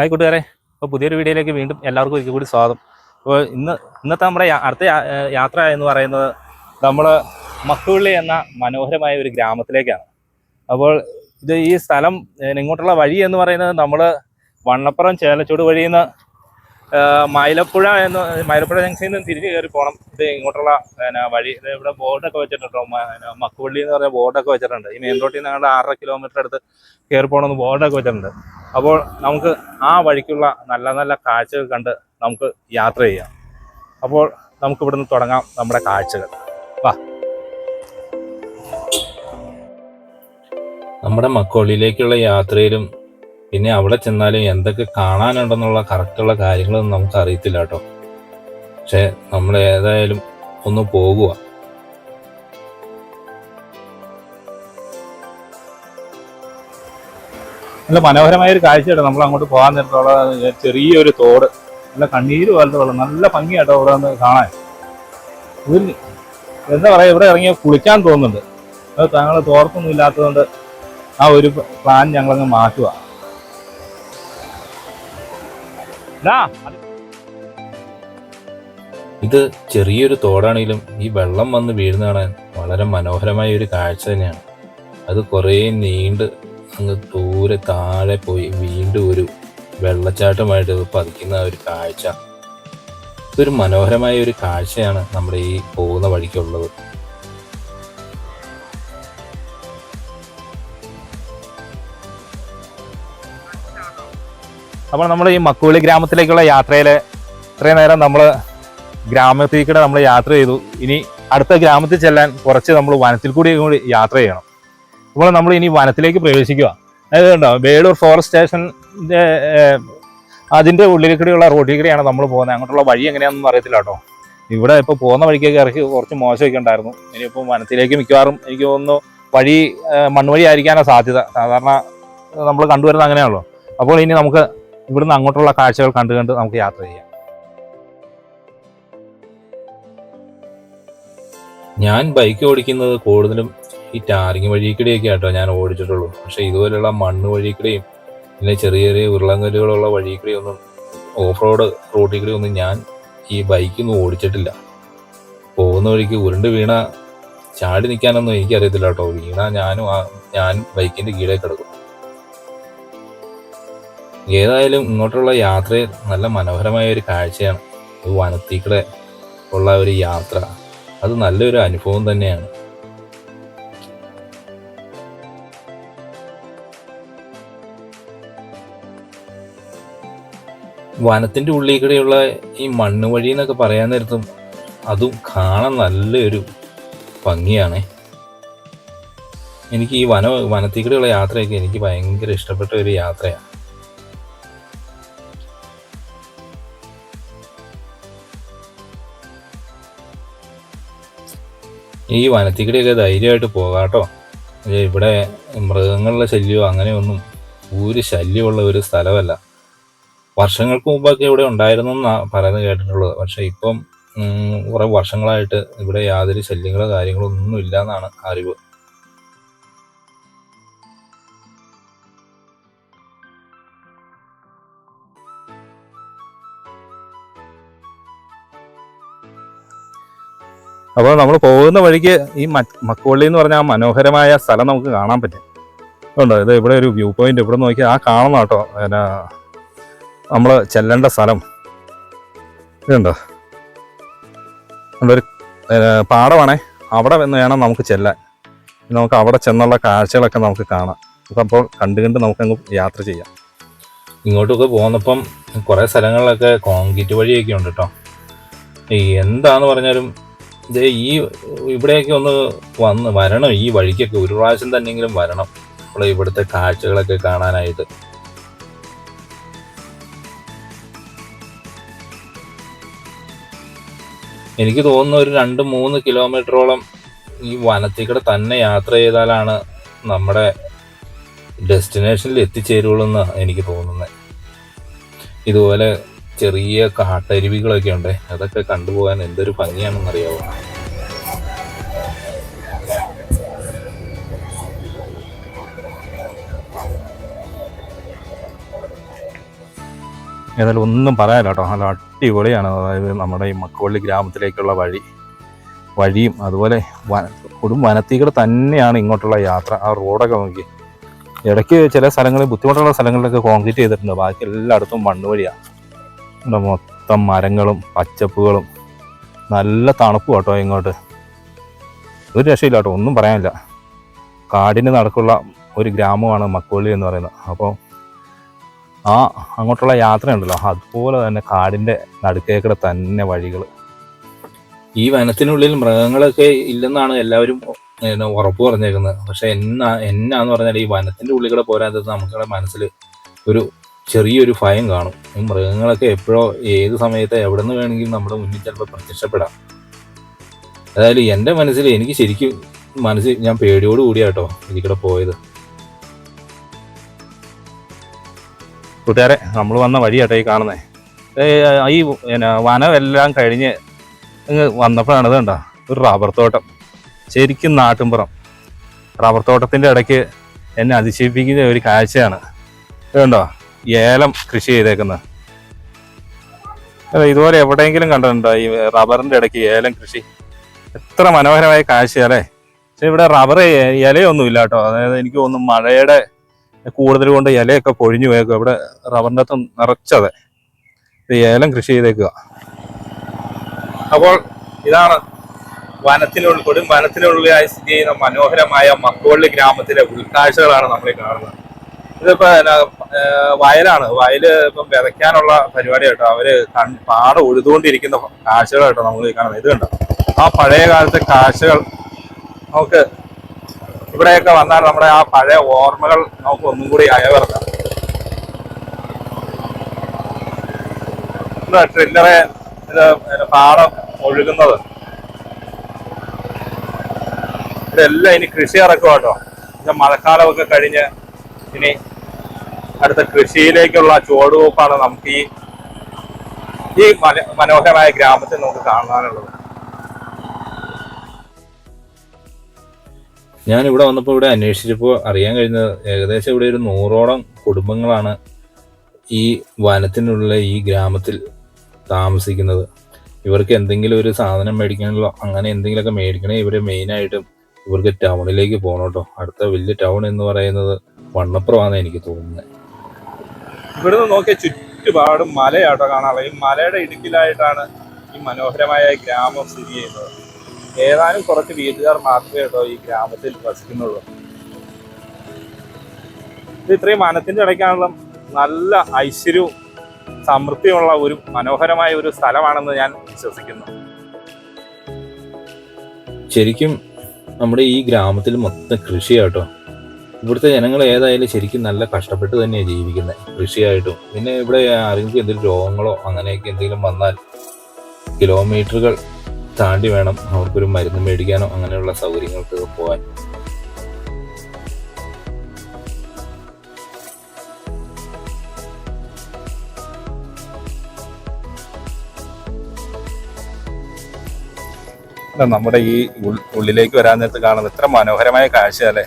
Hi കൂട്ടുകാരെ. അപ്പോൾ പുതിയൊരു വീഡിയോയിലേക്ക് വീണ്ടും എല്ലാവർക്കും ഒരിക്കൽ കൂടി സ്വാഗതം. അപ്പോൾ ഇന്ന് ഇന്നത്തെ നമ്മുടെ അടുത്ത യാത്ര എന്ന് പറയുന്നത് നമ്മൾ മക്കുള്ളി എന്ന മനോഹരമായ ഒരു ഗ്രാമത്തിലേക്കാണ്. അപ്പോൾ ഇത് ഈ സ്ഥലം ഇങ്ങോട്ടുള്ള വഴി എന്ന് പറയുന്നത് നമ്മൾ വണ്ണപ്പുറം ചേലച്ചൂട് വഴിയിൽ നിന്ന് മൈലപ്പുഴ എന്ന് മൈലപ്പുഴ ജംഗ്ഷനിൽ നിന്ന് തിരിച്ച് കയറി പോകണം ഇത് ഇങ്ങോട്ടുള്ള പിന്നെ വഴി ഇവിടെ ബോർഡൊക്കെ വെച്ചിട്ടുണ്ട്? മക്കുവള്ളി എന്ന് പറഞ്ഞ ബോർഡൊക്കെ വെച്ചിട്ടുണ്ട്. ഈ മെയിൻ റോഡിൽ നിന്ന് ഞങ്ങളുടെ ആറര കിലോമീറ്റർ അടുത്ത് കയറി പോകണമെന്ന് ബോർഡൊക്കെ വെച്ചിട്ടുണ്ട്. അപ്പോൾ നമുക്ക് ആ വഴിക്കുള്ള നല്ല നല്ല കാഴ്ചകൾ കണ്ട് നമുക്ക് യാത്ര ചെയ്യാം. അപ്പോൾ നമുക്ക് ഇവിടുന്ന് തുടങ്ങാം നമ്മുടെ കാഴ്ചകൾ. വാ. നമ്മുടെ മക്കോളിയിലേക്കുള്ള യാത്രയിലും പിന്നെ അവിടെ ചെന്നാലും എന്തൊക്കെ കാണാനുണ്ടെന്നുള്ള കറക്റ്റുള്ള കാര്യങ്ങളൊന്നും നമുക്ക് അറിയത്തില്ല കേട്ടോ. പക്ഷെ നമ്മൾ ഏതായാലും ഒന്ന് പോകുക നല്ല മനോഹരമായ ഒരു കാഴ്ചയാണ് നമ്മൾ അങ്ങോട്ട് പോകാൻ നേരത്തുള്ള ചെറിയൊരു തോട്. നല്ല കണ്ണീര് പോലത്തെ വെള്ളം. നല്ല ഭംഗിയായിട്ടോ ഇവിടെ നിന്ന് കാണാൻ. എന്താ പറയാ ഇവിടെ ഇറങ്ങി കുളിക്കാൻ തോന്നുന്നുണ്ട്. അത് താങ്കൾ തോർത്തൊന്നും ഇല്ലാത്തതുകൊണ്ട് ആ ഒരു പ്ലാൻ ഞങ്ങളങ്ങ് മാറ്റുക ഇത് ചെറിയൊരു തോടാണെങ്കിലും ഈ വെള്ളം വന്ന് വീഴുന്ന കാണാൻ വളരെ മനോഹരമായ ഒരു കാഴ്ച തന്നെയാണ്. അത് കുറേ നീണ്ട് അങ്ങ് ദൂരെ താഴെ പോയി വീണ്ടും ഒരു വെള്ളച്ചാട്ടമായിട്ട് പതിക്കുന്ന ഒരു കാഴ്ച. ഇതൊരു മനോഹരമായ ഒരു കാഴ്ചയാണ് നമ്മുടെ ഈ പോകുന്ന വഴിക്കുള്ളത്. അപ്പോൾ നമ്മൾ ഈ മക്കൂളി ഗ്രാമത്തിലേക്കുള്ള യാത്രയിൽ ഇത്രയും നേരം നമ്മൾ ഗ്രാമത്തിൽ കൂടെ നമ്മൾ യാത്ര ചെയ്തു. ഇനി അടുത്ത ഗ്രാമത്തിൽ ചെല്ലാൻ കുറച്ച് നമ്മൾ വനത്തിൽ കൂടി കൂടി യാത്ര ചെയ്യണം. അപ്പോൾ നമ്മൾ ഇനി വനത്തിലേക്ക് പ്രവേശിക്കുക. അതായത് ഉണ്ടോ വേളൂർ ഫോറസ്റ്റ് സ്റ്റേഷന്റെ അതിന്റെ ഉള്ളിൽ കൂടിയുള്ള റോഡിൽ കൂടിയാണ് നമ്മൾ പോകുന്നത്. അങ്ങോട്ടുള്ള വഴി എങ്ങനെയാണെന്ന് അറിയത്തില്ല കേട്ടോ. ഇവിടെ ഇപ്പോൾ പോകുന്ന വഴിക്കൊക്കെ ഇറക്കി കുറച്ച് മോശമൊക്കെ ഉണ്ടായിരുന്നു. ഇനിയിപ്പോൾ വനത്തിലേക്ക് മിക്കവാറും എനിക്ക് തോന്നുന്നു വഴി മണ്ണുവഴി ആയിരിക്കാനാണ് സാധ്യത. സാധാരണ നമ്മൾ കണ്ടുവരുന്നത് അങ്ങനെയാണല്ലോ. അപ്പോൾ ഇനി നമുക്ക് ഇവിടുന്ന് അങ്ങോട്ടുള്ള കാഴ്ചകൾ കണ്ടു കണ്ട് നമുക്ക് യാത്ര ചെയ്യാം. ഞാൻ ബൈക്ക് ഓടിക്കുന്നത് കൂടുതലും ഈ ടാറിങ് വഴിക്കിടെയൊക്കെ ആട്ടോ ഞാൻ ഓടിച്ചിട്ടുള്ളൂ. പക്ഷെ ഇതുപോലെയുള്ള മണ്ണ് വഴിക്കിടെയും പിന്നെ ചെറിയ ചെറിയ ഉരുളങ്കല്ലുകളുള്ള വഴിക്കിടെ ഒന്നും ഓഫ് റോഡ് റോഡിൽ കൂടെ ഒന്നും ഞാൻ ഈ ബൈക്കൊന്നും ഓടിച്ചിട്ടില്ല. പോകുന്ന വഴിക്ക് ഉരുണ്ട് വീണ ചാടി നിൽക്കാനൊന്നും എനിക്കറിയത്തില്ല കേട്ടോ. വീണ ഞാനും ഞാൻ ബൈക്കിന്റെ കീഴേ കിടക്കും ഏതായാലും ഇങ്ങോട്ടുള്ള യാത്ര നല്ല മനോഹരമായ ഒരു കാഴ്ചയാണ്. ഒരു വനത്തിൽ കൂടെ ഉള്ള ഒരു യാത്ര. അത് നല്ലൊരു അനുഭവം തന്നെയാണ്. വനത്തിന്റെ ഉള്ളിൽ കൂടെയുള്ള ഈ മണ്ണ് വഴി എന്നൊക്കെ പറയാൻ നേരത്തും അതും കാണാൻ നല്ലൊരു ഭംഗിയാണ്. എനിക്ക് ഈ വന വനത്തിൽ കൂടെയുള്ള യാത്രയൊക്കെ എനിക്ക് ഭയങ്കര ഇഷ്ടപ്പെട്ട ഒരു യാത്രയാണ്. ഈ വനത്തിൽ ധൈര്യമായിട്ട് പോകാട്ടോ. ഇവിടെ മൃഗങ്ങളുടെ ശല്യമോ അങ്ങനെയൊന്നും ഒരു ശല്യമുള്ള ഒരു സ്ഥലമല്ല. വർഷങ്ങൾക്ക് മുമ്പൊക്കെ ഇവിടെ ഉണ്ടായിരുന്നു എന്നാണ് പറയുന്നത് കേട്ടിട്ടുള്ളത്. പക്ഷേ ഇപ്പം കുറെ വർഷങ്ങളായിട്ട് ഇവിടെ യാതൊരു ശല്യങ്ങളോ കാര്യങ്ങളോ ഒന്നും ഇല്ല എന്നാണ് അറിവ്. അപ്പോൾ നമ്മൾ പോകുന്ന വഴിക്ക് ഈ മക്കോള്ളി എന്ന് പറഞ്ഞ ആ മനോഹരമായ സ്ഥലം നമുക്ക് കാണാൻ പറ്റും. ഉണ്ട്? ഇത് ഇവിടെ ഒരു വ്യൂ പോയിന്റ് ഇവിടെ നോക്കി ആ കാണുന്ന കേട്ടോ. പിന്നെ നമ്മൾ ചെല്ലേണ്ട സ്ഥലം. ഇതുണ്ടോ? ഒരു പാടമാണേ. അവിടെ വന്ന് വേണം നമുക്ക് ചെല്ലാൻ. നമുക്ക് അവിടെ ചെന്നുള്ള കാഴ്ചകളൊക്കെ നമുക്ക് കാണാം. അപ്പോൾ കണ്ടു കണ്ട് നമുക്കങ്ങ് യാത്ര ചെയ്യാം. ഇങ്ങോട്ടൊക്കെ പോകുന്നപ്പം കുറേ സ്ഥലങ്ങളിലൊക്കെ കോൺക്രീറ്റ് വഴിയൊക്കെ ഉണ്ട് കേട്ടോ. ഈ എന്താന്ന് പറഞ്ഞാലും ഇത് ഈ ഇവിടെയൊക്കെ ഒന്ന് വന്ന് വരണം. ഈ വഴിക്കൊക്കെ ഒരു പ്രാവശ്യം തന്നെങ്കിലും വരണം. നമ്മളെ ഇവിടുത്തെ കാഴ്ചകളൊക്കെ കാണാനായിട്ട്. എനിക്ക് തോന്നുന്നു ഒരു രണ്ട് മൂന്ന് കിലോമീറ്ററോളം ഈ വനത്തിൽ കൂടെ തന്നെ യാത്ര ചെയ്താലാണ് നമ്മുടെ ഡെസ്റ്റിനേഷനിൽ എത്തിച്ചേരുള്ളൂ എന്ന് എനിക്ക് തോന്നുന്നത് ഇതുപോലെ ചെറിയ കാട്ടരുവികളൊക്കെ ഉണ്ട് അതൊക്കെ കണ്ടുപോകാൻ എന്തൊരു ഭംഗിയാണെന്ന് അറിയാവോ ഏതായാലും ഒന്നും പറയാനില്ല കേട്ടോ. നല്ല അടിപൊളിയാണ്. അതായത് നമ്മുടെ ഈ മക്കവള്ളി ഗ്രാമത്തിലേക്കുള്ള വഴി വഴിയും അതുപോലെ കൊടും വനത്തികൾ തന്നെയാണ് ഇങ്ങോട്ടുള്ള യാത്ര. ആ റോഡൊക്കെ നോക്കി ഇടയ്ക്ക് ചില സ്ഥലങ്ങളിൽ ബുദ്ധിമുട്ടുള്ള സ്ഥലങ്ങളിലൊക്കെ കോൺക്രീറ്റ് ചെയ്തിട്ടുണ്ട്. ബാക്കി എല്ലായിടത്തും മണ്ണ് വഴിയാണ് ഇവിടെ മൊത്തം മരങ്ങളും പച്ചപ്പുകളും നല്ല തണുപ്പ് കേട്ടോ ഇങ്ങോട്ട്. ഒരു രക്ഷയില്ല കേട്ടോ ഒന്നും പറയാനില്ല. കാടിന് നടക്കുള്ള ഒരു ഗ്രാമമാണ് മക്കോളി എന്ന് പറയുന്നത്. അപ്പോൾ ആ അങ്ങോട്ടുള്ള യാത്രയുണ്ടല്ലോ അതുപോലെ തന്നെ കാടിന്റെ നടുക്കേക്കടെ തന്നെ വഴികൾ ഈ വനത്തിനുള്ളിൽ മൃഗങ്ങളൊക്കെ ഇല്ലെന്നാണ് എല്ലാവരും ഉറപ്പ് പറഞ്ഞേക്കുന്നത്. പക്ഷെ എന്നാ എന്നാന്ന് പറഞ്ഞാൽ ഈ വനത്തിന്റെ ഉള്ളിൽ കൂടെ പോരാത്തത് നമുക്കുള്ള മനസ്സിൽ ഒരു ചെറിയൊരു ഭയം കാണും. ഈ മൃഗങ്ങളൊക്കെ എപ്പോഴോ ഏത് സമയത്ത് എവിടെ നിന്ന് വേണമെങ്കിലും നമ്മുടെ മുന്നിൽ ചിലപ്പോൾ പ്രത്യക്ഷപ്പെടാം. അതായത് എന്റെ മനസ്സിൽ എനിക്ക് ശരിക്കും മനസ്സിൽ ഞാൻ പേടിയോട് കൂടിയാട്ടോ എനിക്കിടെ പോയത്. കൂട്ടുകാരെ നമ്മൾ വന്ന വഴിയാട്ടോ ഈ കാണുന്നത് ഈ വനമെല്ലാം കഴിഞ്ഞ് ഇങ്ങ് വന്നപ്പോഴാണ് ഇത് കണ്ടോ? ഒരു റബ്ബർ തോട്ടം. ശരിക്കും നാട്ടിൻപുറം. റബ്ബർ തോട്ടത്തിന്റെ ഇടയ്ക്ക് എന്നെ അതിശയിപ്പിക്കുന്ന ഒരു കാഴ്ചയാണ്. ഇത് കണ്ടോ? ഏലം കൃഷി ചെയ്തേക്കുന്നത് അതെ, ഇതുപോലെ എവിടെയെങ്കിലും കണ്ടിട്ടുണ്ടോ ഈ റബ്ബറിന്റെ ഇടയ്ക്ക് ഏലം കൃഷി? എത്ര മനോഹരമായ കാഴ്ചയല്ലേ പക്ഷെ ഇവിടെ റബ്ബർ ഇലയൊന്നും ഇല്ല കേട്ടോ. അതായത് എനിക്ക് തോന്നുന്നു മഴയുടെ കൂടുതൽ കൊണ്ട് ഇലയൊക്കെ പൊഴിഞ്ഞു പോയേക്കുക ഇവിടെ റബ്ബറിന്റെ അകത്ത് നിറച്ചത്. ഇത് ഏലം കൃഷി ചെയ്തേക്കുക അപ്പോൾ ഇതാണ് വനത്തിനുള്ളിൽ കൊടും വനത്തിനുള്ളിലായി സ്ഥിതി ചെയ്യുന്ന മനോഹരമായ മക്കവള്ളി ഗ്രാമത്തിലെ ഉൾക്കാഴ്ചകളാണ് നമ്മൾ കാണുന്നത്. ഇതിപ്പോ വയലാണ്. വയൽ ഇപ്പം വിതയ്ക്കാനുള്ള പരിപാടി കേട്ടോ അവർ പാട ഉഴുതുകൊണ്ടിരിക്കുന്ന കാഴ്ചകൾ കേട്ടോ നമ്മൾ കാണുന്നത് ഇത് കണ്ടോ? ആ പഴയ കാലത്തെ കാഴ്ചകൾ നമുക്ക് ഇവിടെയൊക്കെ വന്നാൽ നമ്മുടെ ആ പഴയ ഓർമ്മകൾ നമുക്ക് ഒന്നും കൂടി അയവിറക്കാം. ട്രില്ലറെ ഇത് പാടം ഒഴുകുന്നത്? ഇതെല്ലാം ഇനി കൃഷി ഇറക്കും ഇത് മഴക്കാലമൊക്കെ കഴിഞ്ഞ് ഇനി അടുത്ത കൃഷിയിലേക്കുള്ള ചുവടുവെപ്പാണ് നമുക്ക് ഈ ഈ മന- മനോഹരമായ ഗ്രാമത്തിൽ നമുക്ക് കാണാനുള്ളത്. ഞാൻ ഇവിടെ വന്നപ്പോൾ ഇവിടെ അന്വേഷിച്ചപ്പോൾ അറിയാൻ കഴിഞ്ഞത് ഏകദേശം ഇവിടെ ഒരു നൂറോളം കുടുംബങ്ങളാണ് ഈ വനത്തിനുള്ള ഈ ഗ്രാമത്തിൽ താമസിക്കുന്നത്. ഇവർക്ക് എന്തെങ്കിലും ഒരു സാധനം മേടിക്കണമല്ലോ അങ്ങനെ എന്തെങ്കിലുമൊക്കെ മേടിക്കണേ ഇവർ മെയിനായിട്ടും ഇവർക്ക് ടൗണിലേക്ക് പോകണം കേട്ടോ. അടുത്ത വലിയ ടൗൺ എന്ന് പറയുന്നത് വണ്ണപ്പുറമാണെന്ന് എനിക്ക് തോന്നുന്നത് ഇവിടുന്ന് നോക്കിയ ചുറ്റുപാടും മലയാട്ടോ കാണാനുള്ളത് ഈ മലയുടെ ഇടുക്കിലായിട്ടാണ് ഈ മനോഹരമായ ഗ്രാമം സ്ഥിതി ചെയ്യുന്നത്. ഏതാനും കുറച്ച് വീട്ടുകാർ മാത്രമേ കേട്ടോ ഈ ഗ്രാമത്തിൽ വസിക്കുന്നുള്ളൂ. ഇത് ഇത്രയും മനത്തിന്റെ ഇടയ്ക്കാണല്ലോ നല്ല ഐശ്വര്യവും സമൃദ്ധിയുള്ള ഒരു മനോഹരമായ ഒരു സ്ഥലമാണെന്ന് ഞാൻ വിശ്വസിക്കുന്നു. ശരിക്കും നമ്മുടെ ഈ ഗ്രാമത്തിൽ മൊത്തം കൃഷിയാട്ടോ. ഇവിടുത്തെ ജനങ്ങൾ ഏതായാലും ശരിക്കും നല്ല കഷ്ടപ്പെട്ട് തന്നെയാണ് ജീവിക്കുന്നത് കൃഷിയായിട്ടും. പിന്നെ ഇവിടെ ആരെങ്കിലും എന്തെങ്കിലും രോഗങ്ങളോ അങ്ങനെയൊക്കെ എന്തെങ്കിലും വന്നാൽ കിലോമീറ്ററുകൾ താണ്ടി വേണം അവർക്കൊരു മരുന്ന് മേടിക്കാനോ അങ്ങനെയുള്ള സൗകര്യങ്ങൾക്ക് പോകാൻ. നമ്മുടെ ഈ ഉള്ളിലേക്ക് വരാൻ നേരത്ത് കാണുന്നത് ഇത്ര മനോഹരമായ കാഴ്ചയല്ലേ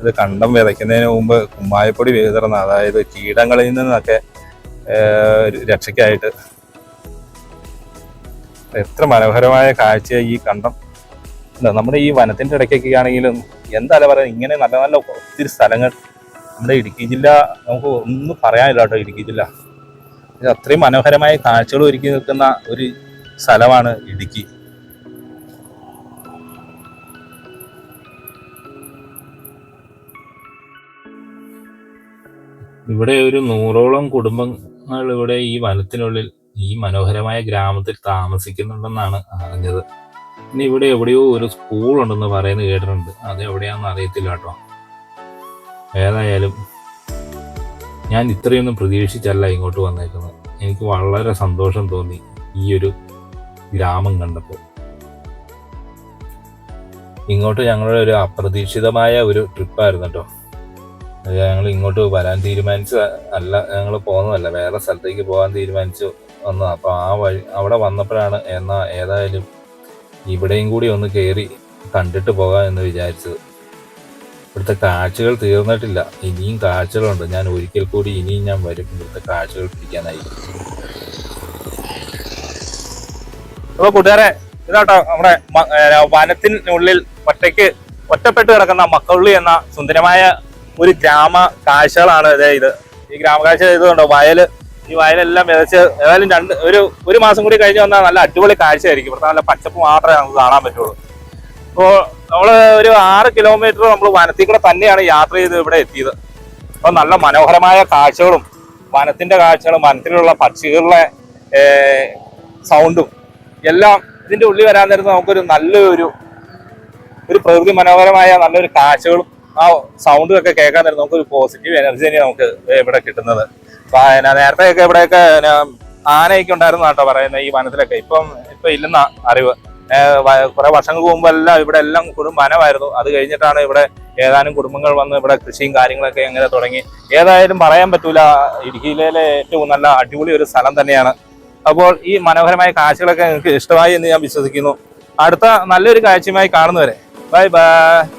ഇത് കണ്ടം വിതയ്ക്കുന്നതിന് മുമ്പ് കുമ്മായപ്പൊടി വിതറുന്ന അതായത് കീടങ്ങളിൽ നിന്നൊക്കെ രക്ഷയ്ക്കായിട്ട്. എത്ര മനോഹരമായ കാഴ്ച ഈ കണ്ടം. നമ്മുടെ ഈ വനത്തിന്റെ ഇടയ്ക്കൊക്കെ ആണെങ്കിലും എന്താ പറയുക ഇങ്ങനെ നല്ല നല്ല ഒത്തിരി സ്ഥലങ്ങൾ നമ്മുടെ ഇടുക്കി ജില്ല നമുക്ക് ഒന്നും പറയാനില്ല കേട്ടോ ഇടുക്കി ജില്ല. അത്രയും മനോഹരമായ കാഴ്ചകൾ ഒരുക്കി നിൽക്കുന്ന ഒരു സ്ഥലമാണ് ഇടുക്കി. ഇവിടെ ഒരു നൂറോളം കുടുംബങ്ങൾ ഇവിടെ ഈ വനത്തിനുള്ളിൽ ഈ മനോഹരമായ ഗ്രാമത്തിൽ താമസിക്കുന്നുണ്ടെന്നാണ് അറിഞ്ഞത്. ഇനി ഇവിടെ എവിടെയോ ഒരു സ്കൂൾ ഉണ്ടെന്ന് പറയുന്നത് കേട്ടിട്ടുണ്ട്. അത് എവിടെയാണെന്ന് അറിയത്തില്ല കേട്ടോ. ഏതായാലും ഞാൻ ഇത്രയൊന്നും പ്രതീക്ഷിച്ചല്ല ഇങ്ങോട്ട് വന്നേക്കുന്നത്. എനിക്ക് വളരെ സന്തോഷം തോന്നി ഈ ഒരു ഗ്രാമം കണ്ടപ്പോൾ. ഇങ്ങോട്ട് ഞങ്ങളുടെ ഒരു അപ്രതീക്ഷിതമായ ഒരു ട്രിപ്പായിരുന്നു കേട്ടോ. ഞങ്ങൾ ഇങ്ങോട്ട് വരാൻ തീരുമാനിച്ചു അല്ല ഞങ്ങൾ പോകുന്നതല്ല വേറെ സ്ഥലത്തേക്ക് പോകാൻ തീരുമാനിച്ചു വന്നു. അപ്പോൾ ആ വഴി അവിടെ വന്നപ്പോഴാണ് എന്നാൽ ഏതായാലും ഇവിടെയും കൂടി ഒന്ന് കയറി കണ്ടിട്ട് പോകാം എന്ന് വിചാരിച്ചത്. ഇവിടുത്തെ കാഴ്ചകൾ തീർന്നിട്ടില്ല. ഇനിയും കാഴ്ചകളുണ്ട്. ഞാൻ ഒരിക്കൽ കൂടി ഇനിയും ഞാൻ വരും. ഇവിടുത്തെ കാഴ്ചകൾ പിടിക്കാനായി. അപ്പോൾ കൂട്ടുകാരെ ഇതാട്ടോ നമ്മുടെ വനത്തിനുള്ളിൽ ഒറ്റയ്ക്ക് ഒറ്റപ്പെട്ട് കിടക്കുന്ന മക്കളുള്ളി എന്ന സുന്ദരമായ ഒരു ഗ്രാമ കാഴ്ചകളാണ് ഇതേ ഇത്. ഈ ഗ്രാമ കാഴ്ച വയൽ ഈ വയലെല്ലാം വിതച്ച് ഏതായാലും രണ്ട് ഒരു ഒരു മാസം കൂടി കഴിഞ്ഞ് വന്നാൽ നല്ല അടിപൊളി കാഴ്ചയായിരിക്കും. ഇവിടെ നല്ല പച്ചപ്പ് മാത്രമേ നമുക്ക് കാണാൻ പറ്റുള്ളൂ. അപ്പോൾ നമ്മൾ ഒരു ആറ് കിലോമീറ്റർ നമ്മൾ വനത്തിൽ കൂടെ തന്നെയാണ് യാത്ര ചെയ്ത് ഇവിടെ എത്തിയത്. അപ്പോൾ നല്ല മനോഹരമായ കാഴ്ചകളും വനത്തിന്റെ കാഴ്ചകളും വനത്തിലുള്ള പക്ഷികളുടെ സൗണ്ടും എല്ലാം ഇതിന്റെ ഉള്ളിൽ വരാൻ നേരത്ത് നമുക്കൊരു നല്ലൊരു ഒരു പ്രകൃതി മനോഹരമായ നല്ലൊരു കാഴ്ചകളും ആ സൗണ്ടും ഒക്കെ കേൾക്കാൻ നേരം നമുക്കൊരു പോസിറ്റീവ് എനർജി തന്നെയാണ് നമുക്ക് ഇവിടെ കിട്ടുന്നത്. നേരത്തെയൊക്കെ ഇവിടെയൊക്കെ ആനയൊക്കെ ഉണ്ടായിരുന്നു കേട്ടോ പറയുന്നത് ഈ വനത്തിലൊക്കെ. ഇപ്പം ഇപ്പൊ ഇല്ലെന്ന അറിവ്. കുറെ വർഷങ്ങൾക്ക് മുമ്പ് എല്ലാം ഇവിടെ എല്ലാം കൊടും വനമായിരുന്നു. അത് കഴിഞ്ഞിട്ടാണ് ഇവിടെ ഏതാനും കുടുംബങ്ങൾ വന്ന് ഇവിടെ കൃഷിയും കാര്യങ്ങളൊക്കെ അങ്ങനെ തുടങ്ങി. ഏതായാലും പറയാൻ പറ്റൂല. ഇടുക്കിയിലെ ഏറ്റവും നല്ല അടിപൊളി ഒരു സ്ഥലം തന്നെയാണ്. അപ്പോൾ ഈ മനോഹരമായ കാഴ്ചകളൊക്കെ നിങ്ങൾക്ക് ഇഷ്ടമായി എന്ന് ഞാൻ വിശ്വസിക്കുന്നു. അടുത്ത നല്ലൊരു കാഴ്ചയുമായി കാണുന്നവരെ. Bye bye.